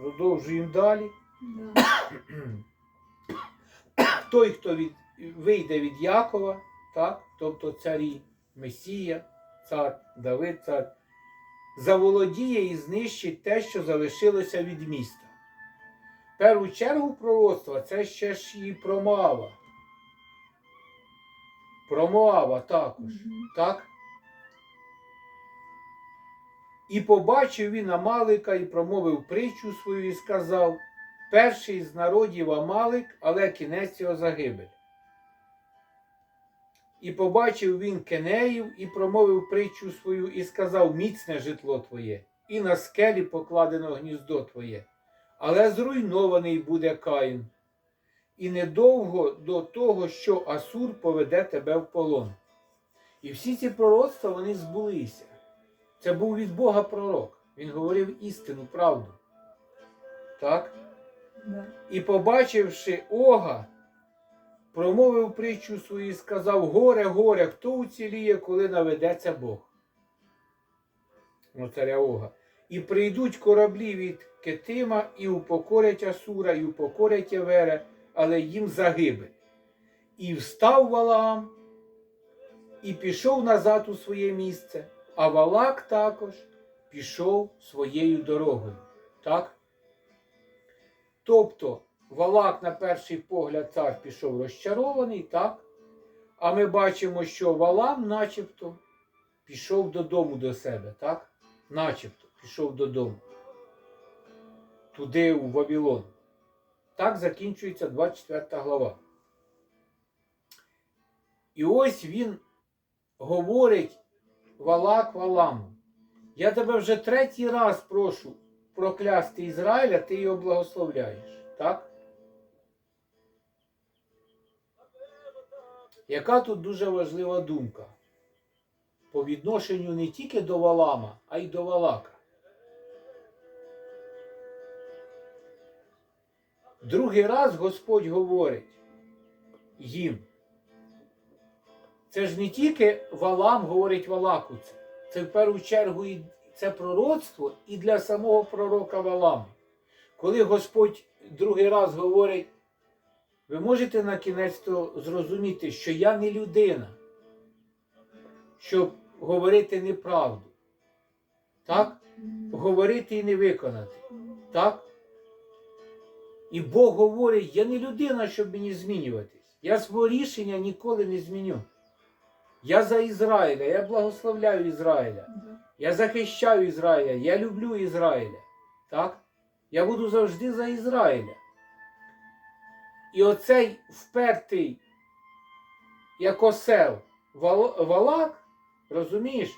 Продовжуємо далі. Да. Той, хто від, вийде від Якова, так, тобто царі, Месія, цар, Давид, цар, заволодіє і знищить те, що залишилося від міста. В першу чергу пророцтва це ще ж і про Моава. Про Моава також. Так? І побачив він Амалика і промовив притчу свою і сказав: перший з народів Амалик, але кінець його загибель. І побачив він Кенеїв і промовив притчу свою і сказав: міцне житло твоє, і на скелі покладено гніздо твоє, але зруйнований буде Каїн. І недовго до того, що Асур поведе тебе в полон. І всі ці пророцтва вони збулися. Це був від Бога пророк. Він говорив істину, правду. Так? Да. І побачивши Ога, промовив притчу свою і сказав: Горе, горе, хто уціліє, коли наведеться Бог. Ну, царя Ога. І прийдуть кораблі від Кетима, і упокорять Асура, і упокорять Євере, але їм загибель. І встав Валаам, і пішов назад у своє місце, а Валак також пішов своєю дорогою. Так? Тобто Валак, на перший погляд, цар пішов розчарований, так? А ми бачимо, що Валам начебто пішов додому до себе, так? Начебто пішов додому. Туди, у Вавилон. Так закінчується 24 глава. І ось він говорить Валак Валаму. Я тебе вже третій раз прошу проклясти Ізраїля, ти його благословляєш. Так? Яка тут дуже важлива думка? По відношенню не тільки до Валама, а й до Валака. Другий раз Господь говорить їм. Це ж не тільки Валам говорить Валаку це. В першу чергу і це пророцтво і для самого пророка Валама. Коли Господь другий раз говорить, ви можете на кінець зрозуміти, що я не людина, щоб говорити неправду. Так? Говорити і не виконати. Так? І Бог говорить, я не людина, щоб мені змінюватись. Я свого рішення ніколи не зміню. Я за Ізраїля, я благословляю Ізраїля. Я захищаю Ізраїля, я люблю Ізраїля. Так? Я буду завжди за Ізраїля. І оцей впертий, як осел Валак, розумієш,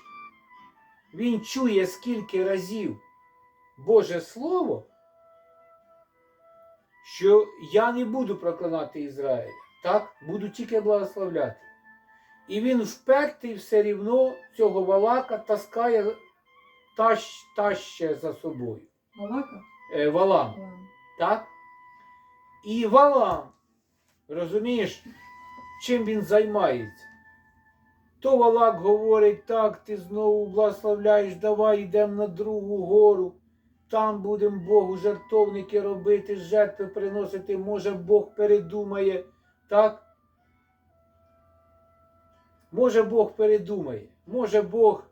він чує скільки разів Боже Слово, що я не буду проклинати Ізраїля. Так? Буду тільки благословляти. І він впертий все рівно цього валака таскає тащ, таще за собою. Балака? Е, валам. Ладно. Так? І валам, розумієш, чим він займається? То валак говорить, так, ти знову благословляєш, давай йдемо на другу гору. Там будемо Богу жертовники робити, жертви приносити, може Бог передумає. Так? Може Бог передумає, може Бог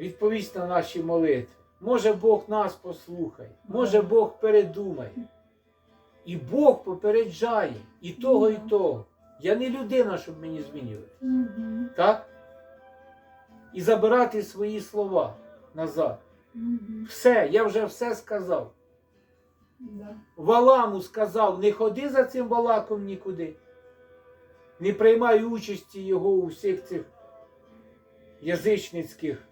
відповість на наші молитви, може Бог нас послухає, може Бог передумає. І Бог попереджає і того, і того. Я не людина, щоб мені змінювати. Так? І забирати свої слова назад. Все, я вже все сказав. Валаму сказав, не ходи за цим Валаком нікуди. Не приймай участі його у всіх цих язичницьких.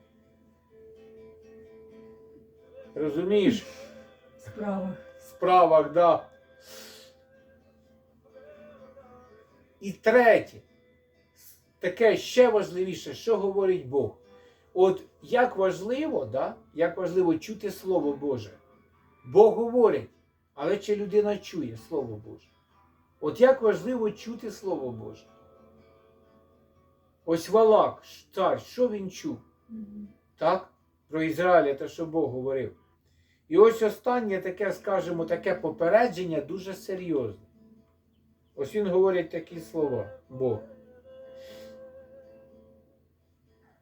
Розумієш, Справа. справах, да. І третє, таке ще важливіше, що говорить Бог. От як важливо, да, як важливо чути Слово Боже. Бог говорить, але чи людина чує Слово Боже? От як важливо чути Слово Боже. Ось Валак, цар, що він чув? Так? Про Ізраїля, те, що Бог говорив. І ось останнє таке, скажімо, таке попередження дуже серйозне. Ось він говорить такі слова, Бог.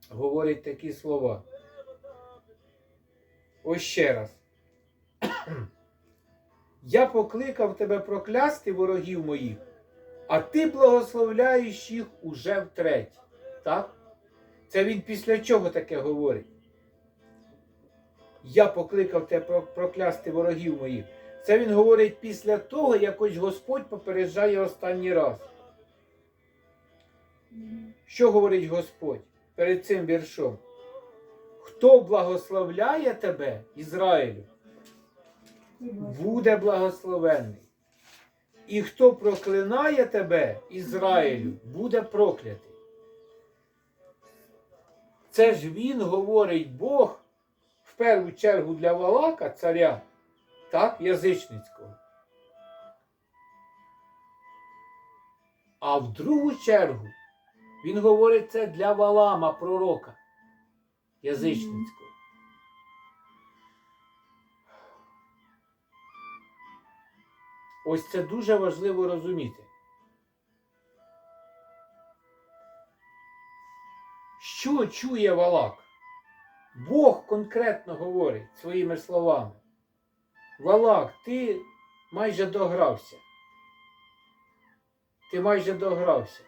Говорить такі слова. Ось ще раз. Я покликав тебе проклясти ворогів моїх, а ти благословляєш їх уже втретє. Так? Це він після чого таке говорить? Я покликав тебе проклясти ворогів моїх. Це він говорить після того, як ось Господь попереджає останній раз. Що говорить Господь перед цим віршом? Хто благословляє тебе, Ізраїлю, буде благословенний. І хто проклинає тебе, Ізраїлю, буде проклятий. Це ж він говорить Бог в першу чергу для Валака, царя, так, язичницького. А в другу чергу він говорить це для Валама, пророка язичницького. Ось це дуже важливо розуміти. Що чує Валак? Бог конкретно говорить своїми словами. Валак, ти майже догрався. Ти майже догрався.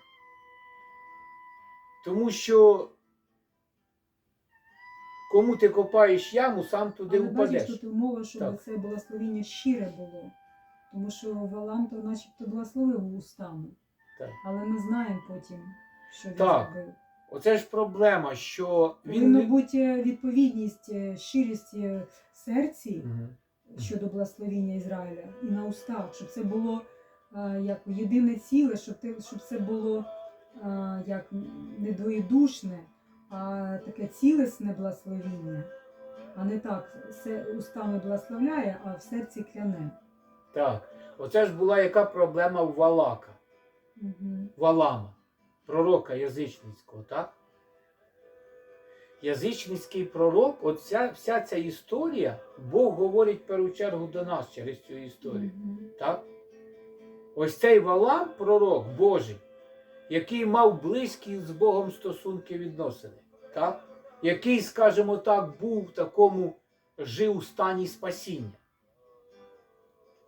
Тому що кому ти копаєш яму, сам туди Але бачиш, упадеш. тут умова, щоб Так. це благословіння щире було. Тому що Валам то начебто благословив устами. Так. Але ми знаємо потім, що він Так. зробив. Оце ж проблема, що він. Не- бути відповідність, е, щирість е, серці Мгм. щодо благословіння Ізраїля і на устах, щоб це було е, як єдине ціле, щоб, те, щоб це було як не двоєдушне, а таке цілесне благословіння. А не так, все устами благословляє, а в серці кляне. Так. Оце ж була яка проблема в Валака, Угу. Валама, пророка язичницького, так? Язичницький пророк, от вся, вся ця історія, Бог говорить в першу чергу до нас через цю історію. Так? Ось цей Валам, пророк Божий, який мав близькі з Богом стосунки відносини, так? який, скажімо так, був в такому жив у стані спасіння.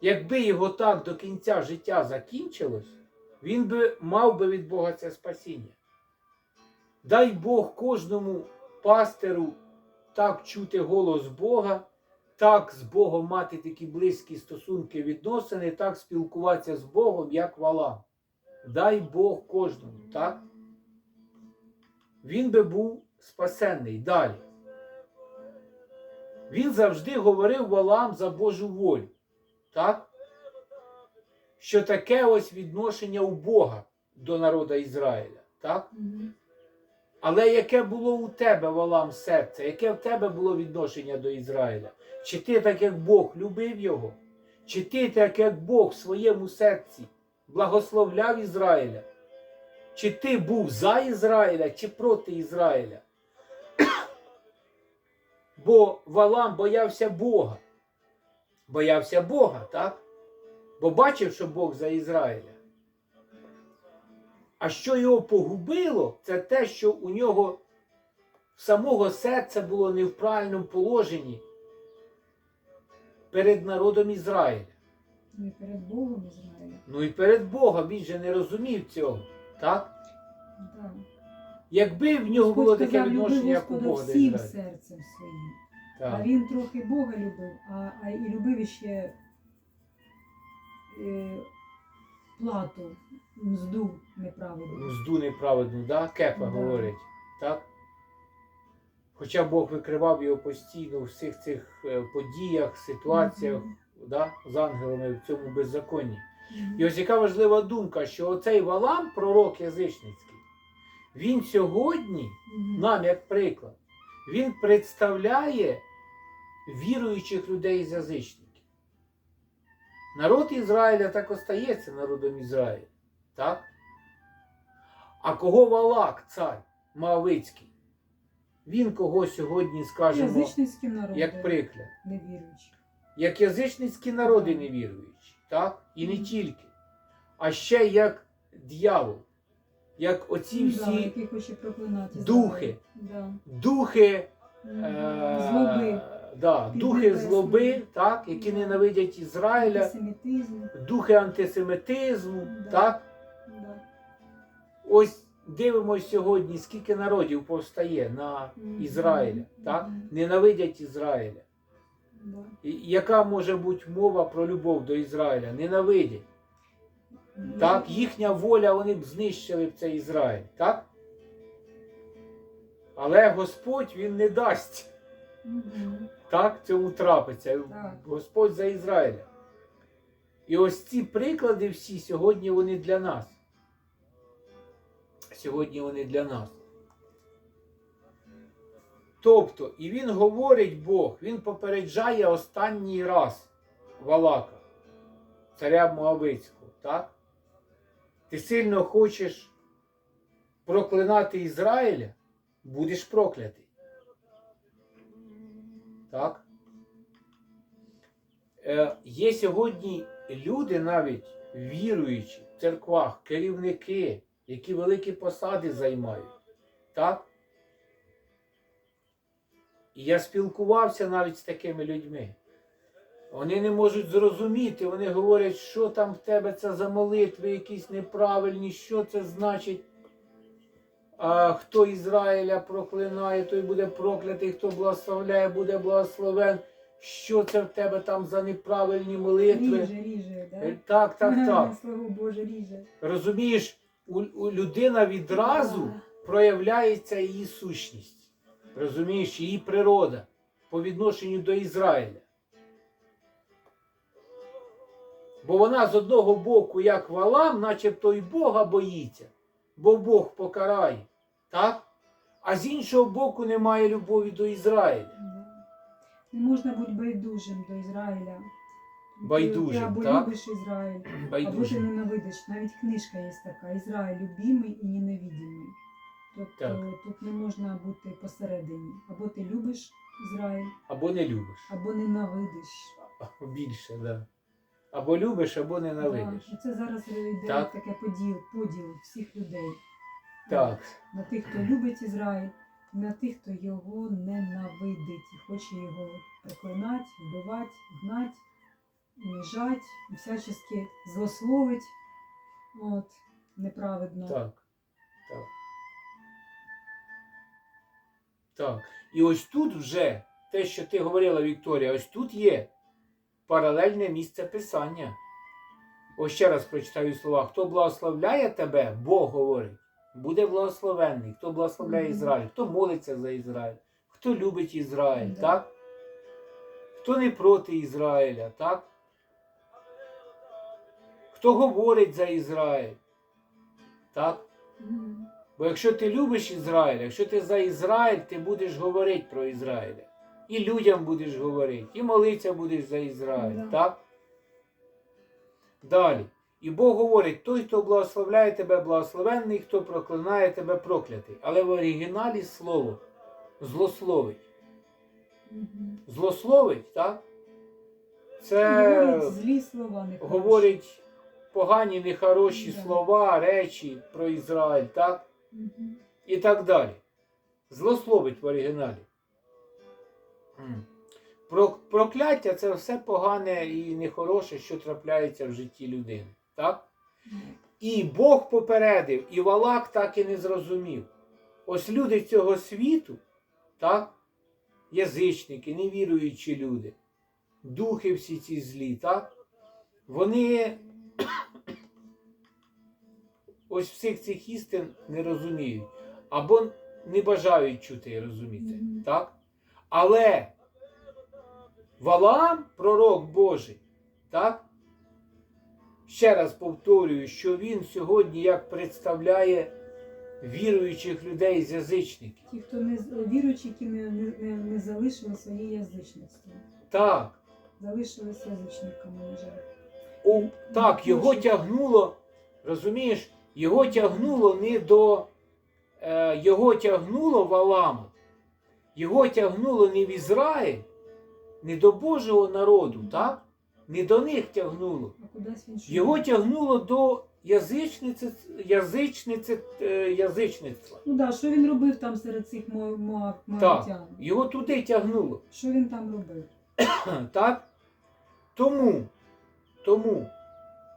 Якби його так до кінця життя закінчилось, він би мав би від Бога це спасіння. Дай Бог кожному пастеру так чути голос Бога, так з Богом мати такі близькі стосунки відносини, так спілкуватися з Богом, як Валам. Дай Бог кожному, так? Він би був спасенний далі. Він завжди говорив Валам за Божу волю. Так? Що таке ось відношення у Бога до народа Ізраїля. Так? Але яке було у тебе, Валам, серце? Яке в тебе було відношення до Ізраїля? Чи ти так, як Бог, любив його? Чи ти так, як Бог в своєму серці благословляв Ізраїля? Чи ти був за Ізраїля, чи проти Ізраїля? Бо Валам боявся Бога. Боявся Бога, так? Бо бачив, що Бог за Ізраїля. А що його погубило, це те, що у нього самого серця було не в правильному положенні перед народом Ізраїля. Ну і перед Богом Ізраїля. Ну і перед Богом він же не розумів цього. Так? Да. Якби в нього було таке сказав, люби відношення, як у Господа Бога до всім Ізраїля. серцем своїм. А він трохи Бога любив, а, а і любив ще е, плату, мзду неправедну. Мзду неправедну, да? Кепа Да. говорить. Так? Хоча Бог викривав його постійно у всіх цих е, подіях, ситуаціях Мгм. да? з ангелами в цьому беззаконні. Мгм. І ось яка важлива думка, що оцей Валам, пророк язичницький, він сьогодні, Мгм. нам як приклад, він представляє віруючих людей з язичників. Народ Ізраїля так остається народом Ізраїля. Так? А кого Валак, цар Моавицький? він кого сьогодні скажемо народи, як приклад. невіруючі. Як язичницькі народи невіруючі, так? І не тільки. А ще як дьявол, як оці Ну, да, всі хоче духи. Да. духи, е, Злоби, да, духи злоби, так, які Да. ненавидять Ізраїля, духи антисемітизму, Да. так? Да. Ось дивимось сьогодні, скільки народів повстає на. Ізраїля, так? Ненавидять Ізраїля. Да. Яка може бути мова про любов до Ізраїля? Ненавидять. Так, їхня воля, вони б знищили б цей Ізраїль, так? Але Господь він не дасть. Так, цьому трапиться. Так. Господь за Ізраїля. І ось ці приклади всі сьогодні вони для нас. Сьогодні вони для нас. Тобто, і він говорить Бог, він попереджає останній раз Валака, царя Моавицького, так? Ти сильно хочеш проклинати Ізраїля, будеш проклятий. Так? Е, є сьогодні люди навіть віруючі в церквах, керівники, які великі посади займають. Так? І я спілкувався навіть з такими людьми. Вони не можуть зрозуміти, вони говорять, що там в тебе це за молитви, якісь неправильні, що це значить. А хто Ізраїля проклинає, той буде проклятий, хто благословляє, буде благословен. Що це в тебе там за неправильні молитви? Ріже, ріже, Е, да? Так, так, так. Слово Боже, ріже. Розумієш, у, у людина відразу Да. проявляється її сущність. Розумієш, її природа по відношенню до Ізраїля. Бо вона з одного боку, як валам, начебто й Бога боїться, бо Бог покарає. Так? А з іншого боку немає любові до Ізраїля. Не можна бути байдужим до Ізраїля. Байдужим, ти або так? любиш Ізраїль, або ти ненавидиш. Навіть книжка є така Ізраїль любимий і ненавидимий. Тобто Так. тут не можна бути посередині. Або ти любиш Ізраїль, Або не любиш. або ненавидиш. Більше, так. Да. Або любиш, або ненавидиш. Да. Це зараз йде Так. таке поділ, поділ всіх людей. Так. На тих, хто любить Ізраїль, і на тих, хто його ненавидить і хоче його проклинати, вбивати, гнати, уніжати, і всячески злословить. От, неправедно. Так. Так. Так. І ось тут вже те, що ти говорила, Вікторія, ось тут є паралельне місце писання. Ось ще раз прочитаю слова. Хто благословляє тебе, Бог говорить, буде благословенний. Хто благословляє. Ізраїль, хто молиться за Ізраїль, хто любить Ізраїль, так? Хто не проти Ізраїля, так? Хто говорить за Ізраїль, так? Бо якщо ти любиш Ізраїль, якщо ти за Ізраїль, ти будеш говорити про Ізраїля. І людям будеш говорити, і молитися будеш за Ізраїль. Да. Так? Далі. І Бог говорить: той, хто благословляє тебе, благословенний, хто проклинає тебе, проклятий. Але в оригіналі слово злословить. Злословить, так? Це Говорить злі слова не говорить погані, нехороші Да. слова, речі про Ізраїль, так? Мгм. і так далі. Злословить в оригіналі. Прокляття це все погане і нехороше, що трапляється в житті людини. Так? І Бог попередив, і Валак так і не зрозумів. Ось люди цього світу, так? язичники, невіруючі люди, духи всі ці злі, так? вони ось всіх цих істин не розуміють. Або не бажають чути і розуміти. Так? Але Валаам, пророк Божий, так? Ще раз повторюю, що він сьогодні як представляє віруючих людей з язичників. Ті, хто не віруючі, які не, не, не, не залишили своє язичництво. Так, Залишилися язичниками, на жаль. о, так, його тягнуло, розумієш, його тягнуло не до. Е, його тягнуло Валама його тягнуло не в Ізраїль, не до Божого народу, так? Не до них тягнуло. Його тягнуло до язичниці, язичниці, е, язичництва. Ну да, що він робив там серед цих Так, його туди тягнуло. Що він там робив? Так? Тому, тому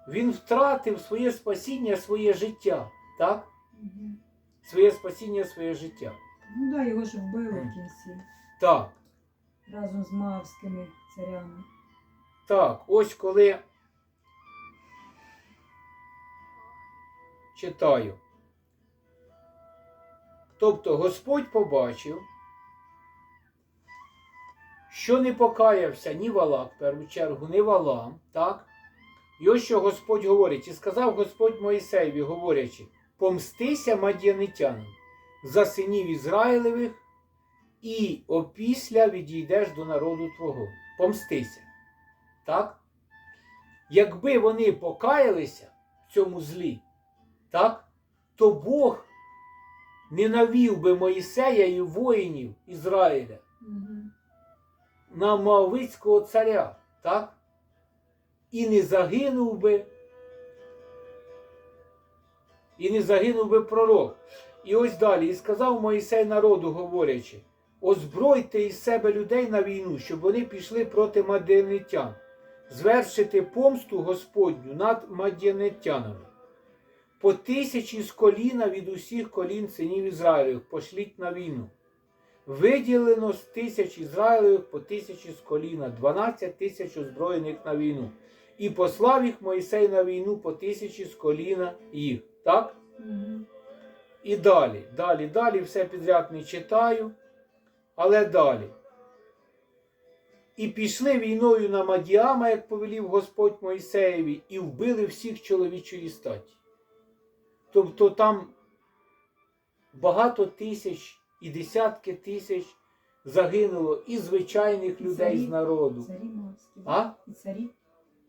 він втратив своє спасіння, своє життя. Так? Своє спасіння, своє життя. Ну да, його ж вбили в кінці Так, разом з маавськими царями. так, ось коли читаю. Тобто Господь побачив, що не покаявся ні Валак, в першу чергу, ні Валам, так? І ось що Господь говорить, і сказав Господь Моїсеєві, говорячи, помстися мадіанитянам за синів Ізраїлевих, і опісля відійдеш до народу Твого. Помстися. Так? Якби вони покаялися в цьому злі, так, то Бог не навів би Моїсея і воїнів Ізраїля Мгм. на Моавицького царя, так? І не загинув би, і не загинув би пророк. І ось далі, і сказав Моїсей народу, говорячи, озбройте із себе людей на війну, щоб вони пішли проти мадіанитян, звершити помсту Господню над мадіанитянами. По тисячі з коліна від усіх колін синів Ізраїлевих пошліть на війну. Виділено з тисяч Ізраїлевих по тисячі з коліна, 12 тисяч озброєних на війну. І послав їх Мойсей на війну по тисячі з коліна їх. Так? І далі, далі, далі, все підряд не читаю, але далі. І пішли війною на Мадіама, як повелів Господь Мойсеєві, і вбили всіх чоловічої статі. Тобто там багато тисяч і десятки тисяч загинуло і звичайних І людей царі. з народу. Царі. А? І царі.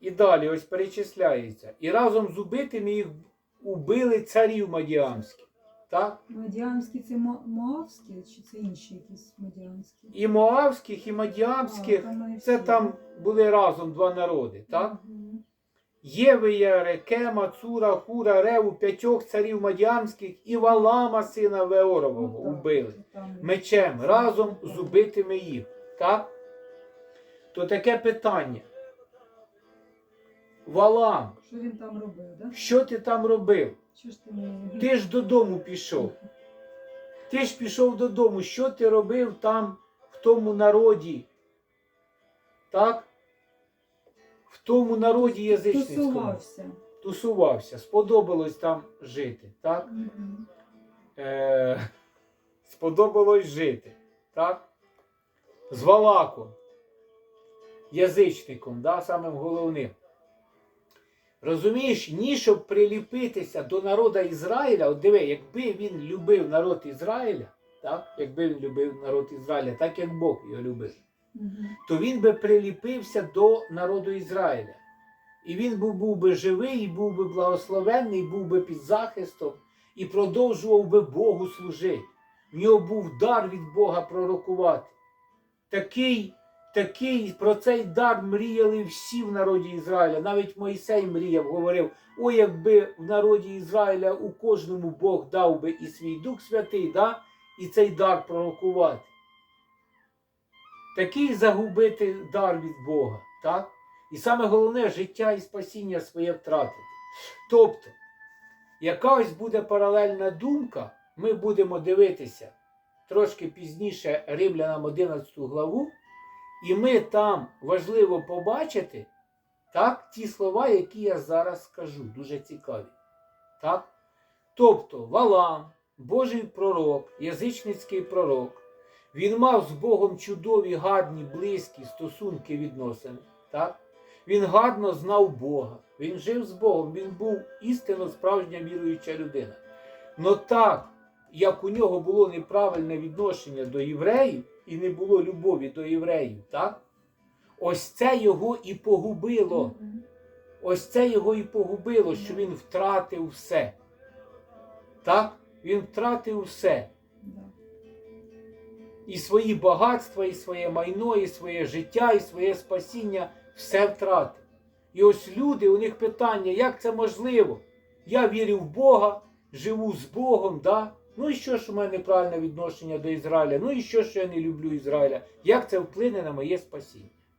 І далі ось перечисляється. І разом з убитими їх убили царів мадіамських. Так? Мадіамські це мо- моавські, чи це інші якісь мадіамські? І моавських, і А, мадіамських. там Це всі, там були разом два народи. Так? Євия, Рекема, Цура, Хура, Реву, п'ятьох царів мадіамських і Валама, сина Веорового, Отак, убили мечем разом з убитими їх. Так? То таке питання. Валам, Що він там робив, да? що ти там робив? Що ж ти не... Ти ж додому пішов. Ти ж пішов додому. Що ти робив там в тому народі? Так? В тому народі язичницькому. Тусувався. Тусувався. Сподобалось там жити. Так? Мгм. Е, сподобалось жити. Так? З Валаком. Язичником, да, самим головним. Розумієш, ні, щоб приліпитися до народу Ізраїля, от диви, якби він любив народ Ізраїля, так, якби він любив народ Ізраїля, так як Бог його любив, то він би приліпився до народу Ізраїля. І він був, був би живий, і був би благословенний, був би під захистом і продовжував би Богу служити. В нього був дар від Бога пророкувати. Такий, такий про цей дар мріяли всі в народі Ізраїля. Навіть Мойсей мріяв, говорив: ой, якби в народі Ізраїля у кожному Бог дав би і свій Дух Святий, да? і цей дар пророкувати. Такий загубити дар від Бога. так? І саме головне життя і спасіння своє втратити. Тобто, яка ось буде паралельна думка, ми будемо дивитися трошки пізніше Римлянам 11 главу, і ми там важливо побачити так, ті слова, які я зараз скажу, дуже цікаві. Так? Тобто Валам, Божий пророк, язичницький пророк, він мав з Богом чудові, гарні, близькі стосунки відносини. Так? Він гарно знав Бога, він жив з Богом, він був істинно справжня віруюча людина. Но так, як у нього було неправильне відношення до євреїв і не було любові до євреїв, так? ось це його і погубило. Ось це його і погубило, що він втратив все. Так? Він втратив все. І свої багатства, і своє майно, і своє життя, і своє спасіння все втратив. І ось люди, у них питання, як це можливо? Я вірю в Бога, живу з Богом, да? Ну і що ж у мене неправильне відношення до Ізраїля? Ну і що ж я не люблю Ізраїля? Як це вплине на моє спасіння?